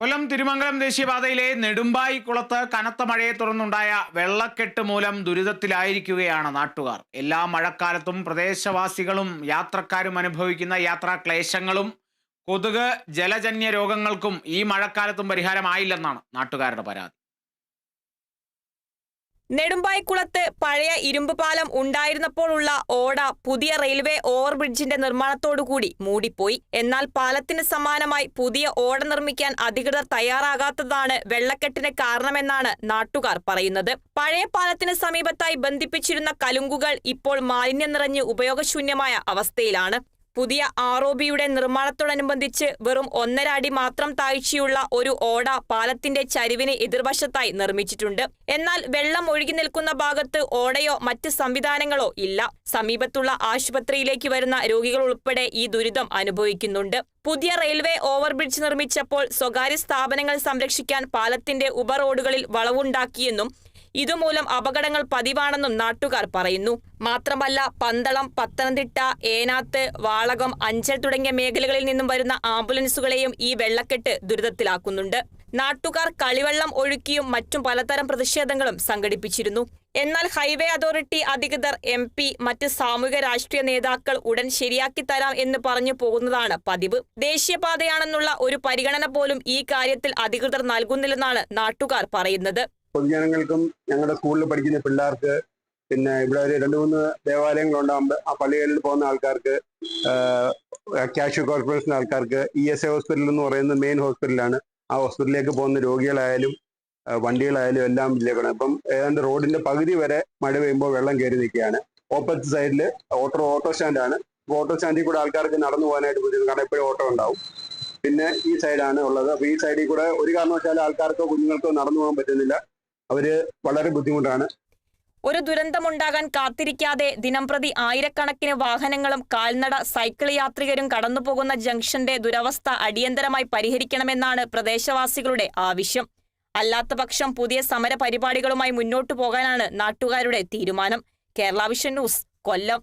കൊല്ലം തിരുമംഗലം ദേശീയപാതയിലെ നെടുമ്പായി കുളത്ത് കനത്ത മഴയെ തുടർന്നുണ്ടായ വെള്ളക്കെട്ട് മൂലം ദുരിതത്തിലായിരിക്കുകയാണ് നാട്ടുകാർ. എല്ലാ മഴക്കാലത്തും പ്രദേശവാസികളും യാത്രക്കാരും അനുഭവിക്കുന്ന യാത്രാ ക്ലേശങ്ങളും കൊതുക് ജലജന്യ രോഗങ്ങൾക്കും ഈ മഴക്കാലത്തും പരിഹാരമായില്ലെന്നാണ് നാട്ടുകാരുടെ പരാതി. നെടുമ്പായിക്കുളത്ത് പഴയ ഇരുമ്പ് പാലം ഉണ്ടായിരുന്നപ്പോഴുള്ള ഓട പുതിയ റെയിൽവേ ഓവർബ്രിഡ്ജിന്റെ നിർമ്മാണത്തോടുകൂടി മൂടിപ്പോയി. എന്നാൽ പാലത്തിന് സമാനമായി പുതിയ ഓട നിർമ്മിക്കാൻ അധികൃതർ തയ്യാറാകാത്തതാണ് വെള്ളക്കെട്ടിന് കാരണമെന്നാണ് നാട്ടുകാർ പറയുന്നത്. പഴയ പാലത്തിന് സമീപത്തായി ബന്ധിപ്പിച്ചിരുന്ന കലുങ്കുകൾ ഇപ്പോൾ മാലിന്യം നിറഞ്ഞ് ഉപയോഗശൂന്യമായ അവസ്ഥയിലാണ്. പുതിയ ആർ ഒ ബിയുടെ നിർമ്മാണത്തോടനുബന്ധിച്ച് വെറും ഒന്നര അടി മാത്രം താഴ്ചയുള്ള ഒരു ഓട പാലത്തിന്റെ ചരിവിന് എതിർവശത്തായി നിർമ്മിച്ചിട്ടുണ്ട്. എന്നാൽ വെള്ളം ഒഴുകി നിൽക്കുന്ന ഭാഗത്ത് ഓടയോ മറ്റ് സംവിധാനങ്ങളോ ഇല്ല. സമീപത്തുള്ള ആശുപത്രിയിലേക്ക് വരുന്ന രോഗികൾ ഉൾപ്പെടെ ഈ ദുരിതം അനുഭവിക്കുന്നുണ്ട്. പുതിയ റെയിൽവേ ഓവർബ്രിഡ്ജ് നിർമ്മിച്ചപ്പോൾ സ്വകാര്യ സ്ഥാപനങ്ങൾ സംരക്ഷിക്കാൻ പാലത്തിന്റെ ഉപറോഡുകളിൽ വളവുണ്ടാക്കിയെന്നും ഇതുമൂലം അപകടങ്ങൾ പതിവാണെന്നും നാട്ടുകാർ പറയുന്നു. മാത്രമല്ല പന്തളം പത്തനംതിട്ട ഏനാത്ത് വാളകം അഞ്ചൽ തുടങ്ങിയ മേഖലകളിൽ നിന്നും വരുന്ന ആംബുലൻസുകളെയും ഈ വെള്ളക്കെട്ട് ദുരിതത്തിലാക്കുന്നുണ്ട്. നാട്ടുകാർ കളിവെള്ളം ഒഴുക്കിയും മറ്റും പലതരം പ്രതിഷേധങ്ങളും സംഘടിപ്പിച്ചിരുന്നു. എന്നാൽ ഹൈവേ അതോറിറ്റി അധികൃതർ എം പി മറ്റ് സാമൂഹിക രാഷ്ട്രീയ നേതാക്കൾ ഉടൻ ശരിയാക്കി തരാം എന്ന് പറഞ്ഞു പോകുന്നതാണ് പതിവ്. ദേശീയപാതയാണെന്നുള്ള ഒരു പരിഗണന പോലും ഈ കാര്യത്തിൽ അധികൃതർ നൽകുന്നില്ലെന്നാണ് നാട്ടുകാർ പറയുന്നത്. പൊതുജനങ്ങൾക്കും ഞങ്ങളുടെ സ്കൂളിൽ പഠിക്കുന്ന പിള്ളേർക്ക് പിന്നെ ഇവിടെ ഒരു രണ്ട് മൂന്ന് ദേവാലയങ്ങളുണ്ട് ആ പള്ളികളിൽ പോകുന്ന ആൾക്കാർക്ക് കാഷ്യൂ കോർപ്പറേഷൻ ആൾക്കാർക്ക് ഇ എസ് എ ഹോസ്പിറ്റൽ എന്ന് പറയുന്നത് മെയിൻ ഹോസ്പിറ്റലാണ്. ആ ഹോസ്പിറ്റലിലേക്ക് പോകുന്ന രോഗികളായാലും വണ്ടികളായാലും എല്ലാം ഇതിലേക്കാണ് ഇപ്പം ഏതാണ്ട് റോഡിന്റെ പകുതി വരെ മഴ പെയ്യുമ്പോൾ വെള്ളം കയറി നിൽക്കുകയാണ്. ഓപ്പോസിറ്റ് സൈഡിൽ ഓട്ടോ ഓട്ടോ സ്റ്റാൻഡാണ്. ഓട്ടോ സ്റ്റാൻഡിൽ കൂടെ ആൾക്കാർക്ക് നടന്നു പോകാനായിട്ട് ബുദ്ധിമുട്ട് കാരണം എപ്പോഴും ഓട്ടോ ഉണ്ടാവും. പിന്നെ ഈ സൈഡാണ് ഉള്ളത്. അപ്പൊ ഈ സൈഡിൽ കൂടെ ഒരു കാരണവശാലും ആൾക്കാർക്കോ കുഞ്ഞുങ്ങൾക്കോ നടന്നു പോകാൻ പറ്റുന്നില്ല. അവർ വളരെ ബുദ്ധിമുട്ടാണ്. ഒരു ദുരന്തമുണ്ടാകാൻ കാത്തിരിക്കാതെ ദിനംപ്രതി ആയിരക്കണക്കിന് വാഹനങ്ങളും കാൽനട സൈക്കിൾ യാത്രികരും കടന്നുപോകുന്ന ജംഗ്ഷന്റെ ദുരവസ്ഥ അടിയന്തരമായി പരിഹരിക്കണമെന്നാണ് പ്രദേശവാസികളുടെ ആവശ്യം. അല്ലാത്തപക്ഷം പുതിയ സമര പരിപാടികളുമായി മുന്നോട്ടു പോകാനാണ് നാട്ടുകാരുടെ തീരുമാനം. Kerala vision news Kollam.